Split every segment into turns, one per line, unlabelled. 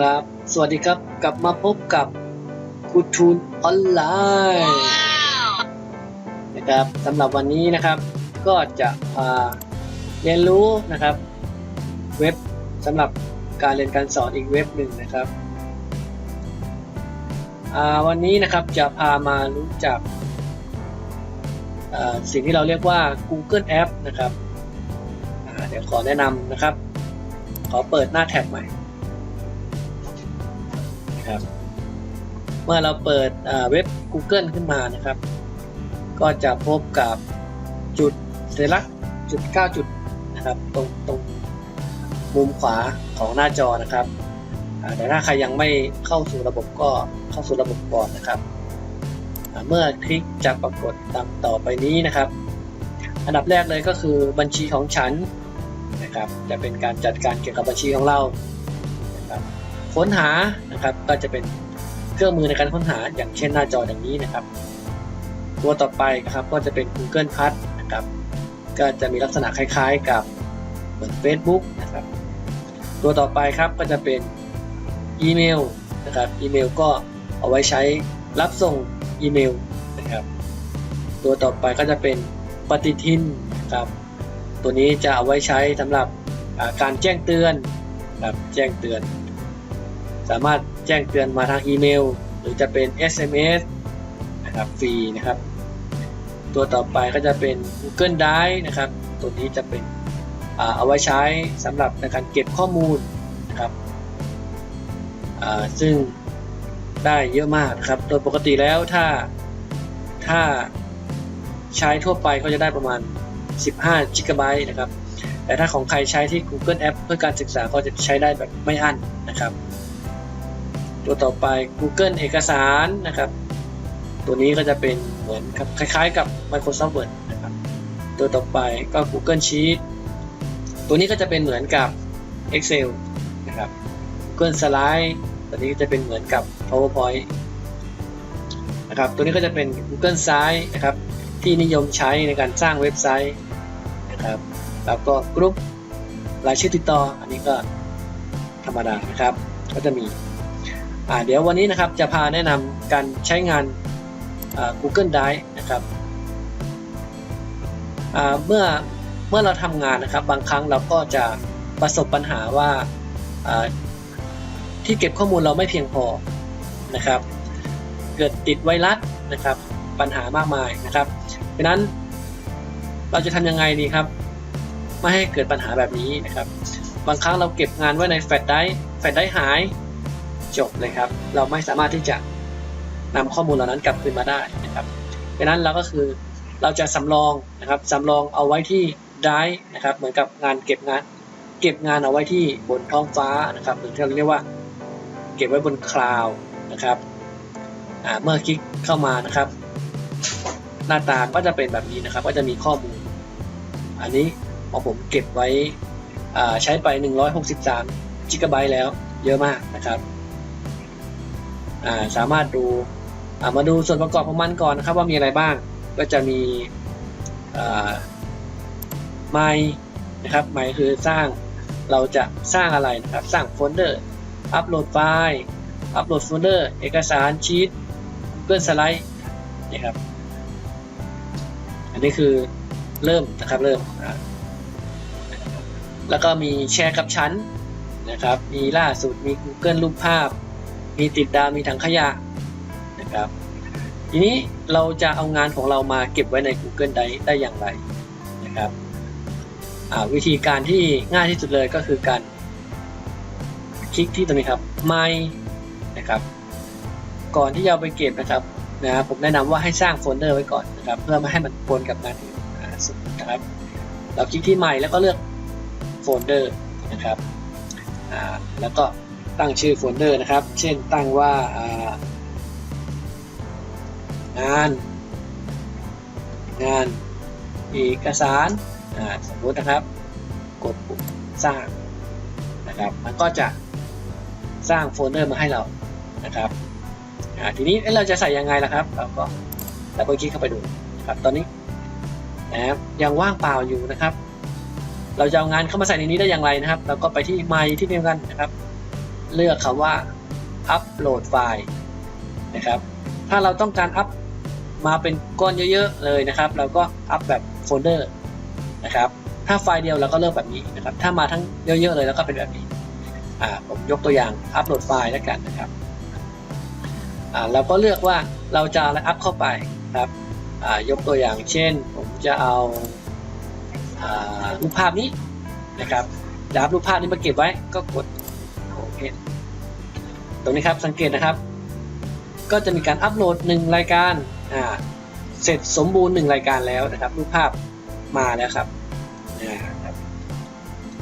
ครับ สวัสดีครับ กลับมาพบกับกูทูนออนไลน์นะครับสำหรับวันนี้นะครับ ก็จะพาเรียนรู้นะครับ เว็บสำหรับการเรียนการสอนอีกเว็บหนึ่งนะครับ วันนี้นะครับจะพามารู้จักสิ่งที่เราเรียกว่า Google App นะครับ เดี๋ยวขอแนะนำนะครับ ขอเปิดหน้าแท็บใหม่ นะครับ เมื่อเราเปิดเว็บ Google ขึ้นมานะครับ ก็จะพบกับจุดสัญลักษณ์จุด 9 จุดนะครับ ตรงตรงมุมขวาของหน้าจอนะครับแต่ถ้าใครยังไม่เข้าสู่ระบบก็เข้าสู่ระบบก่อนนะครับ เมื่อคลิกจะปรากฏดังต่อไปนี้นะครับ อันดับแรกเลยก็คือบัญชีของฉันนะครับ จะเป็นการจัดการเกี่ยวกับบัญชีของเรา ค้นหานะครับ ก็จะเป็นเครื่องมือในการค้นหาอย่างเช่นหน้าจออย่างนี้นะครับ ตัวต่อไปนะครับก็จะเป็น Google Plus นะครับ ก็จะมีลักษณะคล้ายๆ กับเหมือน Facebook นะครับ ตัวต่อไปครับก็จะเป็นอีเมลนะครับ อีเมลก็เอาไว้ใช้รับส่งอีเมลนะครับ ตัวต่อไปก็จะเป็นปฏิทินนะครับ ตัวนี้จะเอาไว้ใช้สำหรับการแจ้งเตือนครับแจ้งเตือน สามารถแจ้งเตือนมาทางอีเมล หรือจะเป็น SMS นะครับฟรีนะครับ ตัวต่อไปก็จะเป็น Google Drive นะครับ ตัวนี้จะเป็นเอาไว้ใช้สำหรับในการเก็บข้อมูลนะครับซึ่งได้เยอะมากครับ โดยปกติแล้วถ้าถ้าใช้ทั่วไปก็จะได้ประมาณ 15 g b นะครับ แต่ถ้าของใครใช้ที่ Google App เพื่อการศึกษาก็จะใช้ได้แบบไม่อั้นนะครับ ตัวต่อไป Google เอกสารนะครับ ตัวนี้ก็จะเป็นเหมือนกับคล้ายๆ กับ Microsoft Word นะครับ ตัวต่อไปก็ Google Sheet ตัวนี้ก็จะเป็นเหมือนกับ Excel นะครับ Google Slide ตัวนี้ก็จะเป็นเหมือนกับ PowerPoint นะครับ ตัวนี้ก็จะเป็น Google Site นะครับ ที่นิยมใช้ในการสร้างเว็บไซต์นะครับ แล้วก็กรุ๊ปรายชื่อติดต่อ อันนี้ก็ธรรมดานะครับ ก็จะมี อ่าเดี๋ยววันนี้นะครับจะพาแนะนำการใช้งาน Google Drive นะครับเมื่อเมื่อเราทำงานนะครับบางครั้งเราก็จะประสบปัญหาว่าที่เก็บข้อมูลเราไม่เพียงพอนะครับ เกิดติดไวรัสนะครับ ปัญหามากมายนะครับดังนั้นเราจะทำยังไงดีครับ ไม่ให้เกิดปัญหาแบบนี้นะครับ บางครั้งเราเก็บงานไว้ในแฟลชไดรฟ์แฟลชไดรฟ์หาย จบเลยครับ เราไม่สามารถที่จะนำข้อมูลเหล่านั้นกลับคืนมาได้นะครับดังนั้นเราก็คือเราจะสำรองนะครับสำรองเอาไว้ที่ไดรฟ์นะครับ เหมือนกับงานเก็บงาน เก็บงานเอาไว้ที่บนท้องฟ้านะครับ หรือที่เราเรียกว่า เก็บไว้บนคลาวนะครับเมื่อคลิกเข้ามานะครับ หน้าตาก็จะเป็นแบบนี้นะครับ ก็จะมีข้อมูล อันนี้ของผมเก็บไว้ใช้ไป 163 g b แล้วเยอะมากนะครับ สามารถดูามาดูส่วนประกอบของมันก่อนนะครับว่ามีอะไรบ้างก็จะมีไมนะครับไมคือสร้างเราจะสร้างอะไรนะครับสร้างโฟลเดอร์อัปโหลดไฟล์อัปโหลดโฟลเดอร์เอกสารชีต Google Slide นะครับอันนี้คือเริ่มนะครับเริ่มแล้วก็มีแชร์กับชั้นนะครับมีล่าสุดมี Google รูปภาพ มีติดดาวมีถังขยะนะครับ ทีนี้เราจะเอางานของเรามาเก็บไว้ใน Google ได้ได้อย่างไรนะครับวิธีการที่ง่ายที่สุดเลยก็คือการคลิกที่ตรงนี้ครับ My นะครับ ก่อนที่จะไปเก็บนะครับนะผมแนะนำว่าให้สร้างโฟลเดอร์ไว้ก่อนนะครับ เพื่อไม่ให้มันปนกับงานอื่นอ่นะครับ เราคลิกที่ My แล้วก็เลือกโฟลเดอร์นะครับอ่าแล้วก็ ตั้งชื่อโฟลเดอร์นะครับ เช่นตั้งว่างาน งานเอกสารสมมตินะครับกดปุ่มสร้างนะครับมันก็จะสร้างโฟลเดอร์มาให้เรานะครับทีนี้เราจะใส่ยังไงล่ะครับ เราก็ดับเบิลคลิกเข้าไปดูครับตอนนี้นะครับยังว่างเปล่าอยู่นะครับ เราจะเอางานเข้ามาใส่ในนี้ได้อย่างไรนะครับ เราก็ไปที่ My ที่เดียวกันนะครับ เลือกคำว่าอัปโหลดไฟล์นะครับ ถ้าเราต้องการอัปมาเป็นก้อนเยอะๆเลยนะครับ เราก็อัปแบบโฟลเดอร์นะครับ ถ้าไฟล์เดียวเราก็เลือกแบบนี้นะครับ ถ้ามาทั้งเยอะๆเลยแล้วก็เป็นแบบนี้อ่าผมยกตัวอย่างอัปโหลดไฟล์แล้วกันนะครับอ่าเราก็เลือกว่าเราจะอะไรอัพเข้าไปครับอ่ายกตัวอย่างเช่น ผมจะเอาอ่ารูปภาพนี้นะครับจะอัพรูปภาพนี้มาเก็บไว้ก็กด เคตรงนี้ครับสังเกตนะครับ ก็จะมีการอัปโหลดหนึ่งรายการอ่าเสร็จสมบูรณ์หนึ่งรายการแล้วนะครับรูปภาพมาแล้วครับ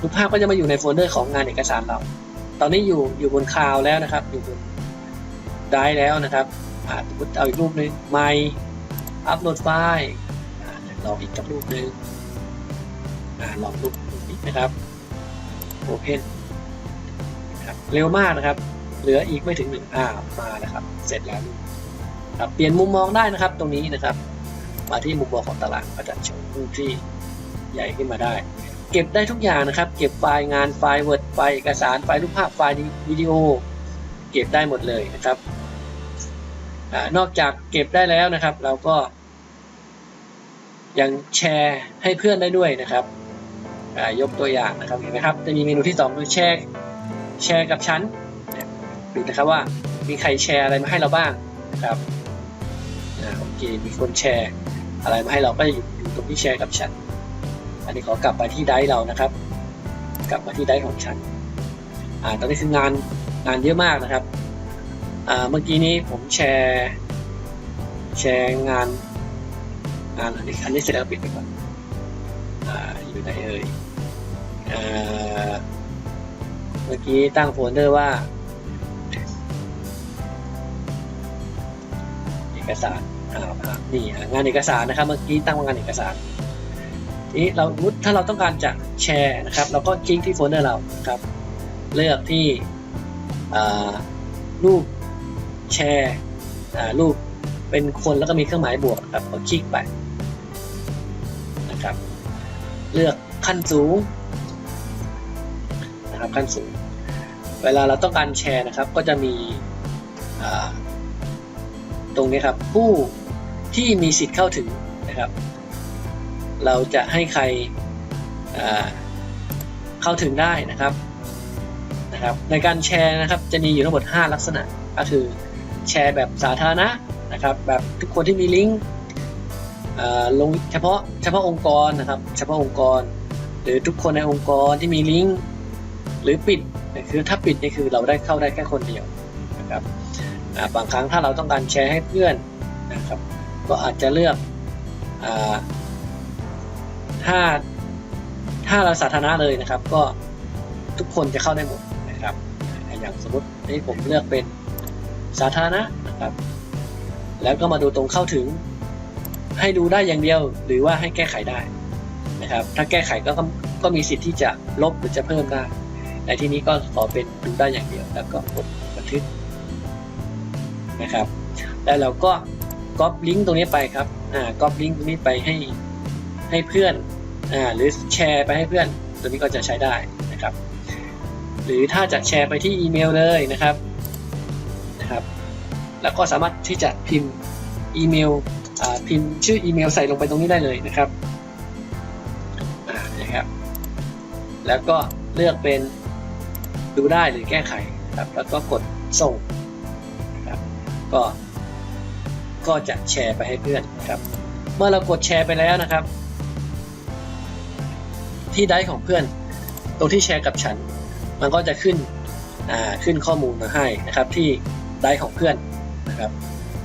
รูปภาพก็จะมาอยู่ในโฟลเดอร์ของงานเอกสารเรา ตอนนี้อยู่อยู่บนคลาวแล้วนะครับ อยู่บนได้แล้วนะครับอาสมมติเอาอีกรูปหนึ่งใหม่อัปโหลดไฟล์ลองอีกกับรูปหนึ่งลองรูปนี้นะครับโอเพ นครับเร็วมากนะครับ เหลืออีกไม่ถึงหนึ่งอ่ามาแล้วครับ เสร็จแล้วครับเปลี่ยนมุมมองได้นะครับตรงนี้นะครับ มาที่มุมมองของตารางก็จะโชว์รูปที่ใหญ่ขึ้นมาได้ เก็บได้ทุกอย่างนะครับ เก็บไฟล์งานไฟล์ Word ไฟล์เอกสารไฟล์รูปภาพไฟล์วิดีโอ เก็บได้หมดเลยนะครับอนอกจากเก็บได้แล้วนะครับ เราก็ยังแชร์ให้เพื่อนได้ด้วยนะครับยกตัวอย่างนะครับเห็นไหมครับ จะมีเมนูที่สองคือแชร์ แชร์กับฉันเนี่ยดูนะครับว่ามีใครแชร์อะไรมาให้เราบ้างนะครับอ่าโอเคมีคนแชร์อะไรมาให้เราก็อยู่อยู่ตรงที่แชร์กับฉัน อันนี้ขอกลับไปที่ไดร์เรานะครับ กลับมาที่ไดร์ของฉันอ่าตอนนี้คืองานงานเยอะมากนะครับอ่าเมื่อกี้นี้ผมแชร์แชร์งานงานอันนี้อันนี้เสร็จแล้วปิดไปก่อนอ่าอยู่ไหนเอ่ยอ่า เมื่อกี้ตั้งโฟลเดอร์ว่า เอกสารอ่านี่งานเอกสารนะครับ เมื่อกี้ตั้งว่างานเอกสารทีนี้เราถ้าเราต้องการจะแชร์นะครับ เราก็คลิกที่โฟลเดอร์เราครับ เลือกที่รูปแชร์อ่รูปเป็นคนแล้วก็มีเครื่องหมายบวกครับก็คลิกไปนะครับ เลือกขั้นสูงนะครับขั้นสูง เวลาเราต้องการแชร์นะครับ ก็จะมีตรงนี้ครับ ผู้ที่มีสิทธิ์เข้าถึงนะครับ เราจะให้ใครเข้าถึงได้นะครับนะครับ ในการแชร์นะครับจะมีอยู่ทั้งหมด 5 ลักษณะก็คือแชร์แบบสาธารณะนะครับ แบบทุกคนที่มีลิงก์ลงเฉพาะเฉพาะองค์กรนะครับ เฉพาะองค์กร หรือทุกคนในองค์กรที่มีลิงก์ หรือปิดคือถ้าปิดนี่คือเราได้เข้าได้แค่คนเดียวนะครับบางครั้งถ้าเราต้องการแชร์ให้เพื่อนนะครับ ก็อาจจะเลือกอถ้าถ้าเราสาธารณะเลยนะครับ ก็ทุกคนจะเข้าได้หมดนะครับ อย่างสมมตินี่ผมเลือกเป็นสาธารณะนะครับ แล้วก็มาดูตรงเข้าถึงให้ดูได้อย่างเดียวหรือว่าให้แก้ไขได้นะครับ ถ้าแก้ไขก็ก็มีสิทธิ์ที่จะลบหรือจะเพิ่มได้ ในที่นี้ก็ขอเป็นดูได้อย่างเดียว แล้วก็กดบันทึกนะครับ แล้วเราก็ก๊อปลิงก์ตรงนี้ไปครับ อ่า ก๊อปลิงก์ตรงนี้ไปให้ให้เพื่อน อ่า หรือแชร์ไปให้เพื่อน ตัวนี้ก็จะใช้ได้นะครับ หรือถ้าจะแชร์ไปที่อีเมลเลยนะครับ นะครับ แล้วก็สามารถที่จะพิมพ์อีเมล อ่า พิมพ์ชื่ออีเมลใส่ลงไปตรงนี้ได้เลยนะครับ อ่า นะครับ แล้วก็เลือกเป็น ดูได้หรือแก้ไขครับแล้วก็กดส่งนะครับก็ก็จะแชร์ไปให้เพื่อนนะครับ เมื่อเรากดแชร์ไปแล้วนะครับ ที่ไดร์ของเพื่อน ตรงที่แชร์กับฉัน มันก็จะขึ้นอ่าขึ้นข้อมูลมาให้นะครับ ที่ไดร์ของเพื่อนนะครับ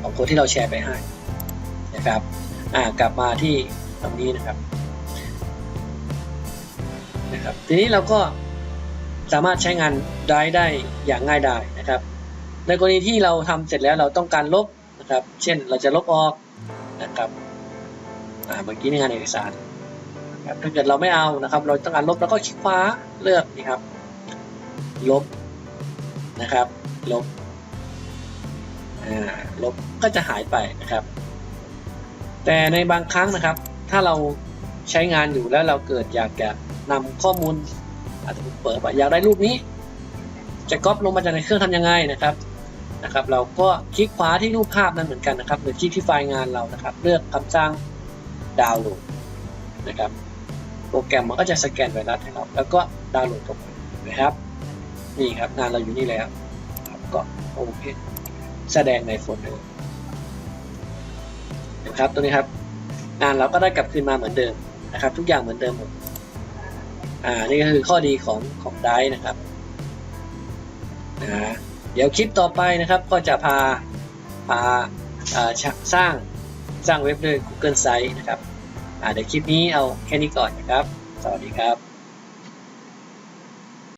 ของคนที่เราแชร์ไปให้นะครับอ่ากลับมาที่ตรงนี้นะครับนะครับ ทีนี้เราก็ สามารถใช้งานไดร์ได้อย่างง่ายดายนะครับ ในกรณีที่เราทำเสร็จแล้วเราต้องการลบนะครับ เช่นเราจะลบออกนะครับเมื่อกี้ในงานเอกสารครับถ้าเกิดเราไม่เอานะครับ เราต้องการลบแล้วก็คลิกขวาเลือกนี่ครับ ลบนะครับ ลบลบก็จะหายไปนะครับ แต่ในบางครั้งนะครับ ถ้าเราใช้งานอยู่แล้วเราเกิดอยากจะนำข้อมูล อาจจะเปิดว่าอยากได้รูปนี้ จะก๊อปลงมาจากในเครื่องทำยังไงนะครับนะครับ เราก็คลิกขวาที่รูปภาพนั้นเหมือนกันนะครับ หรือคลิกที่ไฟล์งานเรานะครับ เลือกคำสั่งดาวน์โหลดนะครับ โปรแกรมมันก็จะสแกนไวรัสให้เราแล้วก็ดาวน์โหลดเข้าไปนะครับนี่ครับงานเราอยู่นี่แล้วก็โอเคแสดงในโฟลเดอร์นะครับตัวนี้ครับงานเราก็ได้กลับคืนมาเหมือนเดิมนะครับ ทุกอย่างเหมือนเดิมหมด อ่านี่ก็คือข้อดีของของไดนะครับนะเดี๋ยวคลิปต่อไปนะครับก็จะพาพาอ่าสร้างสร้างเว็บด้วย Google Site นะครับอ่าเดี๋ยวคลิปนี้เอาแค่นี้ก่อนนะครับ สวัสดีครับ